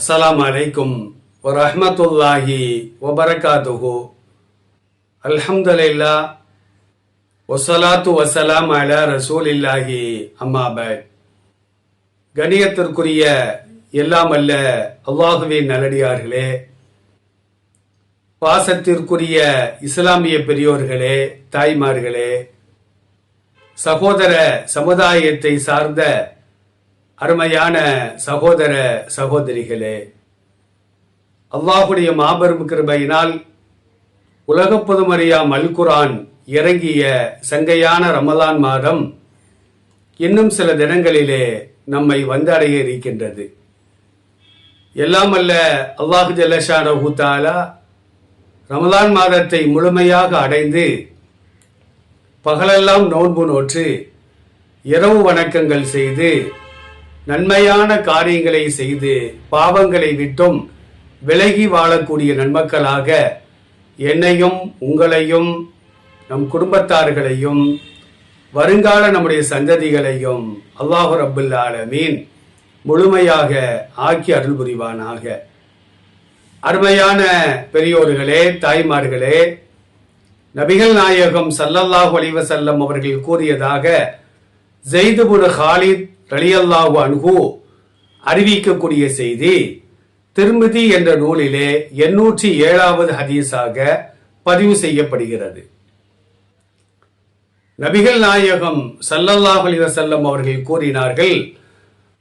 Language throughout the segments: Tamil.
அஸ்லாம் அலைக்கும் வரமத்துல்லாஹி வபரகாத்துஹு. அல்ஹம்துலில்லா ஒசலாத்து வசலாம் ரசூல் இல்லாஹி அம்மாபத் கணியத்திற்குரிய எல்லாம் அல்ல அல்லாஹுவின் நல்லடியார்களே பாசத்திற்குரிய இஸ்லாமிய பெரியோர்களே தாய்மார்களே. சகோதர சமுதாயத்தை சார்ந்த அருமையான சகோதர சகோதரிகளே அல்லாஹுடைய மாபெரும் கிருபையினால் உலக பொதுமறியா மல்குரான் இறங்கிய சங்கையான ரமலான் மாதம் இன்னும் சில தினங்களிலே நம்மை வந்தடைய இருக்கின்றது. எல்லாம் அல்ல அல்லாஹு ஜல்லஷா ரகுத்தாலா ரமலான் மாதத்தை முழுமையாக அடைந்து பகலெல்லாம் நோன்பு நோற்று இரவு வணக்கங்கள் செய்து நன்மையான காரியங்களை செய்து பாவங்களை விட்டும் விலகி வாழக்கூடிய நன்மக்களாக என்னையும் உங்களையும் நம் குடும்பத்தார்களையும் வருங்கால நம்முடைய சந்ததிகளையும் அல்லாஹு ரபுல் ஆலமீன் முழுமையாக ஆக்கி அருள் புரிவானாக. அருமையான பெரியோர்களே தாய்மார்களே நபிகள் நாயகம் சல்லல்லாஹு அலிவசல்லம் அவர்கள் கூறியதாக ஜெய்துபுர் ஹாலித் ரலியல்லாஹு அன்ஹு அறிவிக்கக்கூடிய செய்தி திருமிதி என்ற நூலிலே எண்ணூற்றி ஏழாவது ஹதீஸாக பதிவு செய்யப்படுகிறது. நபிகள் நாயகம் சல்லல்லாஹு அலைஹி வஸல்லம் அவர்கள் கூறினார்கள்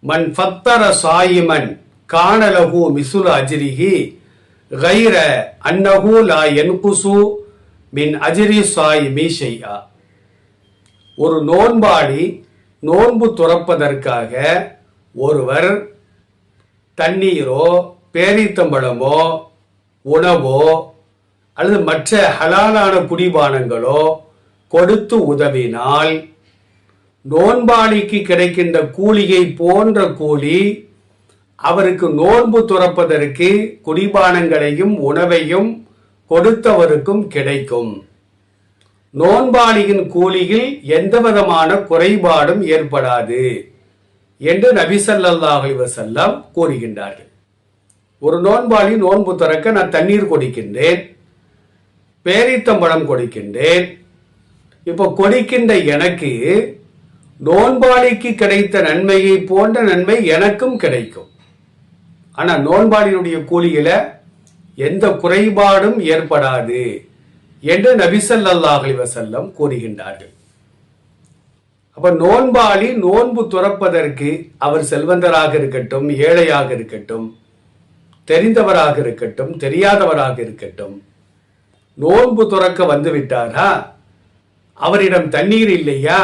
மன் ஃபத்தர சாயிமன் காணலகு மிசுல் அஜிரிஹி கைர அன்னகு லா என்குசு மின் அஜிரி சாயிமி ஷையா ஒரு நோன்பாடி நோன்பு துறப்பதற்காக ஒருவர் தண்ணீரோ பேரீத்தம்பழமோ உணவோ அல்லது மற்ற ஹலாலான குடிபானங்களோ கொடுத்து உதவினால் நோன்பாளிக்கு கிடைக்கின்ற கூலியை போன்ற கூலி அவருக்கு நோன்பு துறப்பதற்கு குடிபானங்களையும் உணவையும் கொடுத்தவருக்கும் கிடைக்கும். நோன்பாளியின் கூலியில் எந்த விதமான குறைபாடும் ஏற்படாது என்று நபி ஸல்லல்லாஹு கூறுகின்றார்கள். ஒரு நோன்பாளி நோன்பு துறக்க நான் தண்ணீர் கொடுக்கின்றேன் பேரித்தம்பழம் கொடுக்கின்றேன். இப்போ கொடுக்கின்ற எனக்கு நோன்பாளிக்கு கிடைத்த நன்மையை போன்ற நன்மை எனக்கும் கிடைக்கும். ஆனால் நோன்பாளியினுடைய கூலியில எந்த குறைபாடும் ஏற்படாது. என்று நபிசல்லாஹ் அலைஹி வஸல்லம் கூறுகின்றார்கள். அப்ப நோன்பாளி நோன்பு துறப்பதற்கு அவர் செல்வந்தராக இருக்கட்டும் ஏழையாக இருக்கட்டும் தெரிந்தவராக இருக்கட்டும் தெரியாதவராக இருக்கட்டும் நோன்பு துறக்க வந்து விட்டாரா? அவரிடம் தண்ணீர் இல்லையா?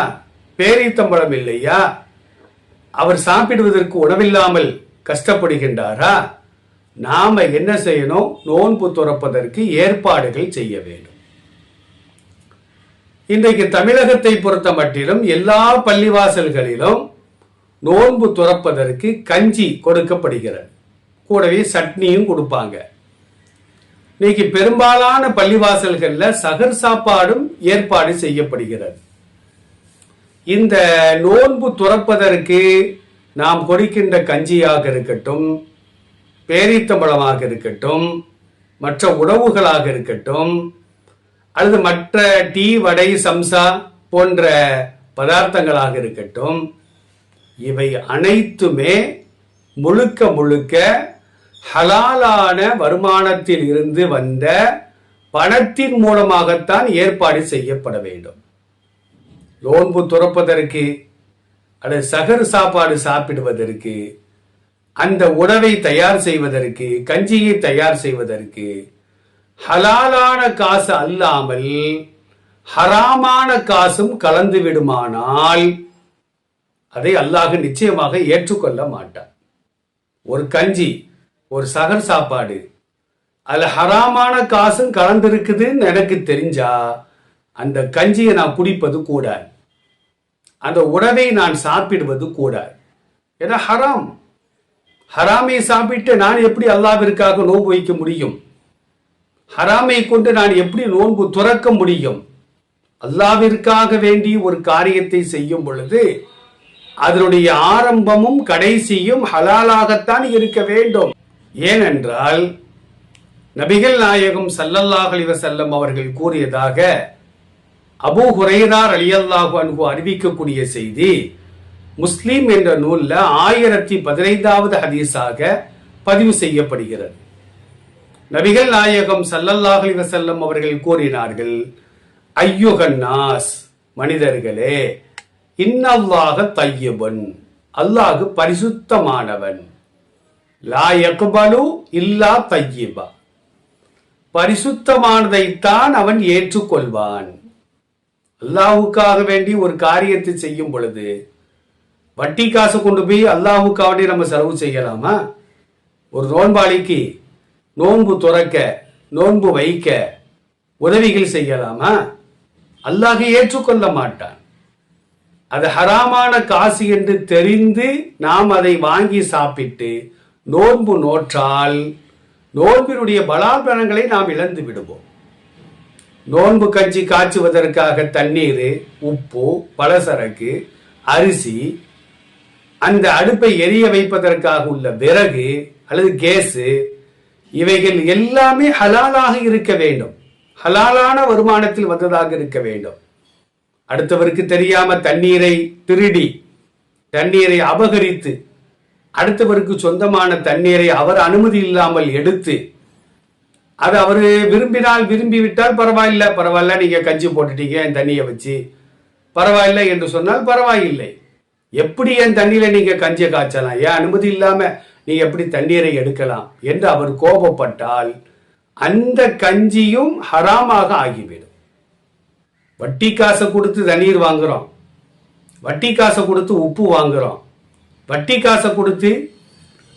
பேரீத்தம்பழம் இல்லையா? அவர் சாப்பிடுவதற்கு உணவில்லாமல் கஷ்டப்படுகின்றாரா? நாம என்ன செய்யணும்? நோன்பு துறப்பதற்கு ஏற்பாடுகள் செய்ய வேண்டும். இன்றைக்கு தமிழகத்தை பொறுத்த மட்டிலும் எல்லா பள்ளிவாசல்களிலும் நோன்பு துறப்பதற்கு கஞ்சி கொடுக்கப்படுகிறது. கூடவே சட்னியும் கொடுப்பாங்க. இன்னைக்கு பெரும்பாலான பள்ளிவாசல்களில் சகர் சாப்பாடும் ஏற்பாடு செய்யப்படுகிறது. இந்த நோன்பு துறப்பதற்கு நாம் கொடுக்கின்ற கஞ்சியாக இருக்கட்டும் பேரித்தம்பழமாக இருக்கட்டும் மற்ற உணவுகளாக இருக்கட்டும் அல்லது மற்ற டீ வடை சம்சா போன்ற பதார்த்தங்களாக இருக்கட்டும் இவை அனைத்துமே முழுக்க முழுக்க ஹலாலான வருமானத்தில் இருந்து வந்த பணத்தின் மூலமாகத்தான் ஏற்பாடு செய்யப்பட வேண்டும். நோன்பு துறப்பதற்கு அல்லது சகர் சாப்பாடு சாப்பிடுவதற்கு அந்த உணவை தயார் செய்வதற்கு கஞ்சியை தயார் செய்வதற்கு ஹலாலான காசு அல்லாமல் ஹராமான காசும் கலந்து விடுமானால் அதை அல்லாஹ் நிச்சயமாக ஏற்றுக்கொள்ள மாட்டான். ஒரு கஞ்சி ஒரு சகர் சாப்பாடு அதுல ஹராமான காசும் கலந்திருக்குதுன்னு எனக்கு தெரிஞ்சா அந்த கஞ்சியை நான் குடிப்பது கூடாது. அந்த உணவை நான் சாப்பிடுவது கூடாது. ஏன்னா ஹராம். ஹராமை சாப்பிட்டு நான் எப்படி அல்லாவிற்காக நோன்பு வைக்க முடியும்? ஹராமை கொண்டு நான் எப்படி நோன்பு துறக்க முடியும்? அல்லாவிற்காக வேண்டி ஒரு காரியத்தை செய்யும் பொழுது அதனுடைய ஆரம்பமும் கடைசியும் ஹலாலாகத்தான் இருக்க வேண்டும். ஏனென்றால் நபிகள் நாயகம் சல்லல்லாஹ் அலைஹி அவர்கள் கூறியதாக அபு ஹுரைரார் அலியல்லாஹு அன்பு அறிவிக்கக்கூடிய செய்தி முஸ்லீம் என்ற நூலில் ஆயிரத்தி பதினைந்தாவது ஹதீஸாக பதிவு செய்யப்படுகிறது. நபிகள் நாயகம் சல்லல்லாஹலி வசல்லம் அவர்கள் கூறினார்கள் ஐயுகன்னாஸ் மனிதர்களே இன்னல்லாக தையபன் அல்லாஹ் பரிசுத்தமானவன். லா இல்லா தையிபா. பரிசுத்தமானதைத்தான் அவன் ஏற்றுக்கொள்வான். அல்லாஹுக்காக வேண்டி ஒரு காரியத்தை செய்யும் பொழுது வட்டி காசு கொண்டு போய் அல்லாஹுக்காக வேண்டி நம்ம செலவு செய்யலாமா? ஒரு நோன்பாளிக்கு நோன்பு துறக்க நோன்பு வைக்க உதவிகள் செய்யலாமா? அல்லாஹ் ஏற்றுக்கொள்ள மாட்டான். அது ஹராமான காசு என்று தெரிந்து நாம் அதை வாங்கி சாப்பிட்டு நோன்பு நோற்றால் நோன்பினுடைய பலாபலங்களை நாம் இழந்து விடுவோம். நோன்பு கஞ்சி காய்ச்சுவதற்காக தண்ணீர் உப்பு பலசரக்கு அரிசி அந்த அடுப்பை எரிய வைப்பதற்காக உள்ள விறகு அல்லது கேஸு இவைகள் எல்லாமே ஹலாலாக இருக்க வேண்டும். ஹலாலான வருமானத்தில் வந்ததாக இருக்க வேண்டும். அடுத்தவருக்கு தெரியாம தண்ணீரை திருடி தண்ணீரை அபகரித்து அடுத்தவருக்கு சொந்தமான தண்ணீரை அவர் அனுமதி இல்லாமல் எடுத்து அது அவர் விரும்பினால் விரும்பி விட்டால் பரவாயில்ல பரவாயில்ல நீங்க கஞ்சி போட்டுட்டீங்க என் தண்ணியை வச்சு. பரவாயில்ல என்று சொன்னால் பரவாயில்லை. எப்படி என் தண்ணியில நீங்க கஞ்சியை காய்ச்சலாம்? ஏன் அனுமதி இல்லாம நீ எப்படி தண்ணீரை எடுக்கலாம் என்று அவர் கோபப்பட்டால் அந்த கஞ்சியும் ஹராமாக ஆகிவிடும். வட்டி காசை கொடுத்து தண்ணீர் வாங்குறோம். வட்டி காசை கொடுத்து உப்பு வாங்குறோம். வட்டி காசை கொடுத்து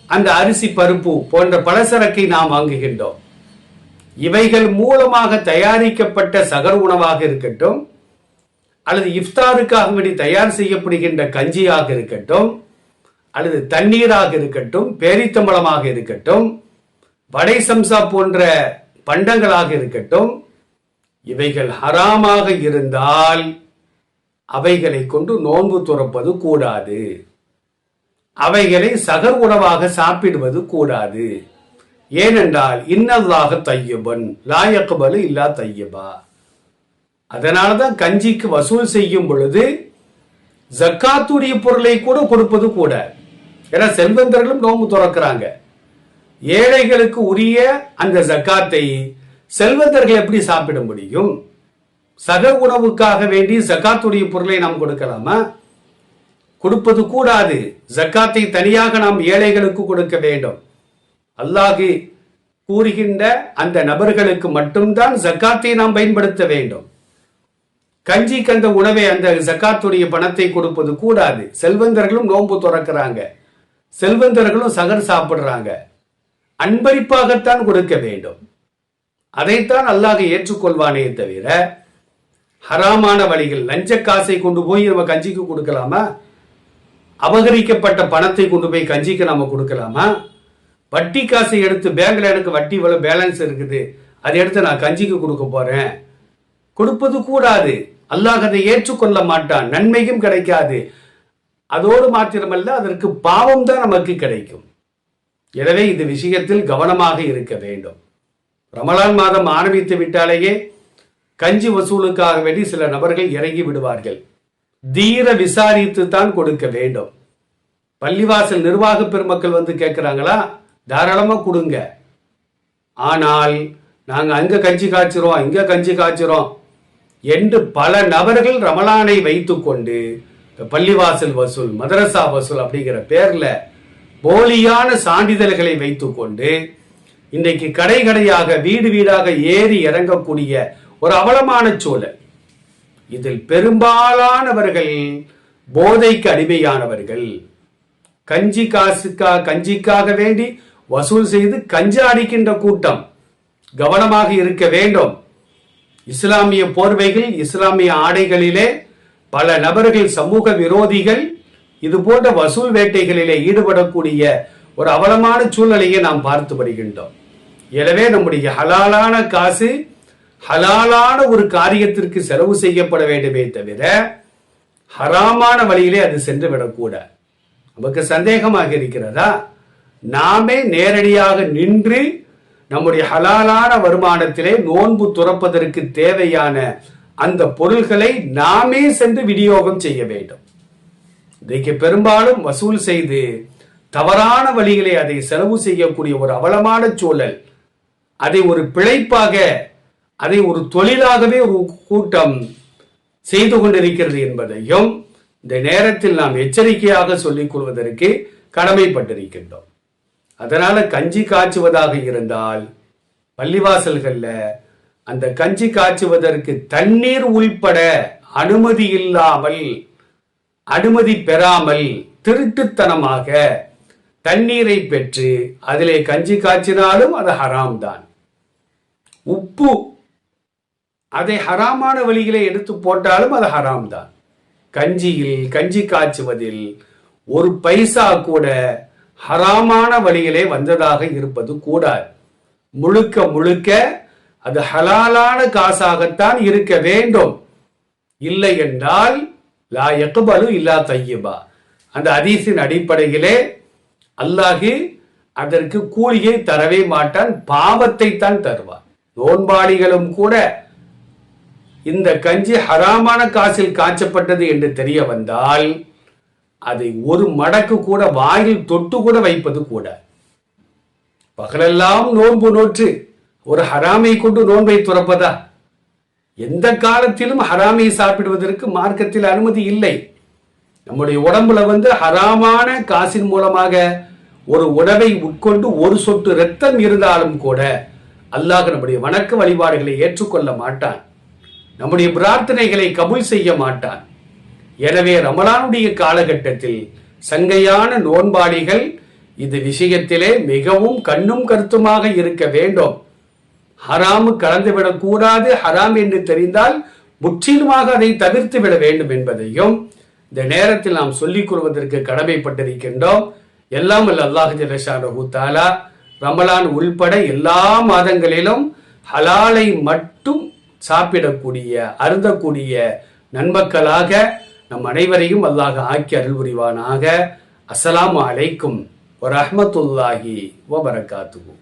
அந்த அரிசி பருப்பு போன்ற பலசரக்கை நாம் வாங்குகின்றோம். இவைகள் மூலமாக தயாரிக்கப்பட்ட சகர் உணவாக இருக்கட்டும் அல்லது இஃப்தாருக்காக வேண்டி தயார் செய்யப்படுகின்ற கஞ்சியாக இருக்கட்டும் அல்லது தண்ணீராக இருக்கட்டும் பேரித்தம்பளமாக இருக்கட்டும் வடை சம்சா போன்ற பண்டங்களாக இருக்கட்டும் இவைகள் ஹராமாக இருந்தால் அவைகளை கொண்டு நோன்பு துறப்பது கூடாது. அவைகளை சகர் உணவாக சாப்பிடுவது கூடாது. ஏனென்றால் இன்னதாக தையபன் லாயக்கபலு இல்லா தையபா அதனாலதான் கஞ்சிக்கு வசூல் செய்யும் பொழுது ஜக்காத்துடைய பொருளை கூட கொடுப்பது கூட. ஏன்னா செல்வந்தர்களும் நோம்பு துறக்கிறாங்க. ஏழைகளுக்கு உரிய அந்த ஜக்காத்தை செல்வந்தர்கள் எப்படி சாப்பிட முடியும்? சக உணவுக்காக வேண்டி ஜக்காத்துடைய பொருளை நாம் கொடுக்கலாமா? கொடுப்பது கூடாது. ஜக்காத்தை தனியாக நாம் ஏழைகளுக்கு கொடுக்க வேண்டும். அல்லாஹு கூறுகின்ற அந்த நபர்களுக்கு மட்டும்தான் ஜக்காத்தை நாம் பயன்படுத்த வேண்டும். கஞ்சி கந்த உணவை அந்த ஜக்காத்துடைய பணத்தை கொடுப்பது கூடாது. செல்வந்தர்களும் நோன்பு துறக்கிறாங்க. செல்வந்தர்களும் சகர் சாப்பிடுறாங்க. அன்பரிப்பாகத்தான் கொடுக்க வேண்டும். அதைத்தான் அல்லாஹ் ஏற்றுக்கொள்வானே தவிர ஹராமான வழிகள் லஞ்ச காசை கொண்டு போய் நம்ம கஞ்சிக்கு கொடுக்கலாமா? அபகரிக்கப்பட்ட பணத்தை கொண்டு போய் கஞ்சிக்கு நாம கொடுக்கலாமா? வட்டி காசை எடுத்து பேங்க்ல எனக்கு வட்டி இவ்வளவு பேலன்ஸ் இருக்குது. அதை எடுத்து நான் கஞ்சிக்கு கொடுக்க போறேன். கொடுப்பது கூடாது. அல்லாஹ் அதை ஏற்றுக்கொள்ள மாட்டான். நன்மையும் கிடைக்காது. அதோடு மாத்திரமல்ல அதற்கு பாவம் தான் நமக்கு கிடைக்கும். எனவே இந்த விஷயத்தில் கவனமாக இருக்க வேண்டும். ரமலான் மாதம் ஆரம்பித்து விட்டாலேயே கஞ்சி வசூலுக்காக வேண்டி சில நபர்கள் இறங்கி விடுவார்கள். தீர விசாரித்து தான் கொடுக்க வேண்டும். பள்ளிவாசல் நிர்வாக பெருமக்கள் வந்து கேட்குறாங்களா தாராளமாக கொடுங்க. ஆனால் நாங்கள் அங்கே கஞ்சி காய்ச்சிரோம் இங்கே கஞ்சி காய்ச்சிரோம் என்று பல நபர்கள் ரமலானை வைத்துக்கொண்டு இந்த பள்ளிவாசல் வசூல் மதரசா வசூல் அப்படிங்கிற பேரில் போலியான சான்றிதழ்களை வைத்துக்கொண்டு இன்றைக்கு கடை கடையாக வீடு வீடாக ஏறி இறங்கக்கூடிய ஒரு அவலமான சூழல். இதில் பெரும்பாலானவர்கள் போதைக்கு அடிமையானவர்கள். கஞ்சி காசுக்கா கஞ்சிக்காக வேண்டி வசூல் செய்து கஞ்சா அடிக்கின்ற கூட்டம் கவனமாக இருக்க வேண்டும். இஸ்லாமிய போர்வைகள் இஸ்லாமிய ஆடைகளிலே பல நபர்கள் சமூக விரோதிகள் இது போன்ற வசூல் வேட்டைகளிலே ஈடுபடக்கூடிய ஒரு அவலமான சூழ்நிலையை நாம் பார்த்து வருகின்றோம். எனவே நம்முடைய ஹலாலான காசு ஹலாலான ஒரு காரியத்திற்கு செலவு செய்யப்பட வேண்டுமே தவிர ஹராமான வழியிலே அது சென்று விடக்கூடாது நமக்கு சந்தேகமாக இருக்கிறதா? நாமே நேரடியாக நின்று நம்முடைய ஹலாலான வருமானத்திலே நோன்பு துறப்பதற்கு தேவையான அந்த பொருள்களை நாமே சென்று விநியோகம் செய்ய வேண்டும். இன்றைக்கு பெரும்பாலும் வசூல் செய்து தவறான வழிகளை அதை செலவு செய்யக்கூடிய ஒரு அவலமான சூழல். அதை ஒரு பிழைப்பாக அதை ஒரு தொழிலாகவே ஒரு கூட்டம் செய்து கொண்டிருக்கிறது என்பதையும் இந்த நேரத்தில் நாம் எச்சரிக்கையாக சொல்லிக் கொள்வதற்கு கடமைப்பட்டிருக்கின்றோம். அதனால கஞ்சி காய்ச்சுவதாக இருந்தால் பள்ளிவாசல்களில் அந்த கஞ்சி காய்ச்சுவதற்கு தண்ணீர் உள்பட அனுமதி இல்லாமல் அனுமதி பெறாமல் திருட்டுத்தனமாக தண்ணீரை பெற்று அதிலே கஞ்சி காய்ச்சினாலும் அது ஹராம் தான் உப்பு அதை ஹராமான வழிகளை எடுத்து போட்டாலும் அது ஹராம் தான் கஞ்சியில் கஞ்சி காய்ச்சுவதில் ஒரு பைசா கூட ஹராமான வழிகளே வந்ததாக இருப்பது கூடாது. முழுக்க முழுக்க அது ஹலாலான காசாகத்தான் இருக்க வேண்டும். இல்லை என்றால் லா எக்குபலு இல்லா தையபா அந்த அதீசின் அடிப்படையிலே அல்லாஹி அதற்கு கூலியை தரவே மாட்டான் பாவத்தை தான் தருவான். நோன்பாளிகளும் கூட இந்த கஞ்சி ஹராமான காசில் காய்ச்சப்பட்டது என்று தெரிய வந்தால் அதை ஒரு மடக்கு கூட வாயில் தொட்டு கூட வைப்பது கூட. பகலெல்லாம் நோன்பு நோற்று. ஒரு ஹராமை கொண்டு நோன்பை துறப்பதா? எந்த காலத்திலும் ஹராமை சாப்பிடுவதற்கு மார்க்கத்தில் அனுமதி இல்லை. நம்முடைய உடம்புல வந்து ஹராமான காசின் மூலமாக ஒரு உணவை உட்கொண்டு ஒரு சொட்டு ரத்தம் இருந்தாலும் கூட அல்லாஹ் நம்முடைய வணக்க வழிபாடுகளை ஏற்றுக்கொள்ள மாட்டான். நம்முடைய பிரார்த்தனைகளை கபுல் செய்ய மாட்டான். எனவே ரமலானுடைய காலகட்டத்தில் சங்கையான நோன்பாளிகள் இந்த விஷயத்திலே மிகவும் கண்ணும் கருத்துமாக இருக்க வேண்டும். ஹராமு கலந்துவிடக் கூடாது ஹராம் என்று தெரிந்தால் முற்றிலுமாக அதை தவிர்த்து விட வேண்டும் என்பதையும் இந்த நேரத்தில் நாம் சொல்லிக் கொள்வதற்கு கடமைப்பட்டிருக்கின்றோம். எல்லாம் அல்ல அல்லாஹ் ஜலஷானு தாலா ரமலான் உள்பட எல்லா மாதங்களிலும் ஹலாலை மட்டும் சாப்பிடக்கூடிய அருந்தக்கூடிய நன்மக்களாக நம் அனைவரையும் அல்லாஹ் ஆக்கி அருள் புரிவானாக. அஸ்ஸலாமு அலைக்கும் வரஹ்மத்துல்லாஹி வபரகாத்துஹு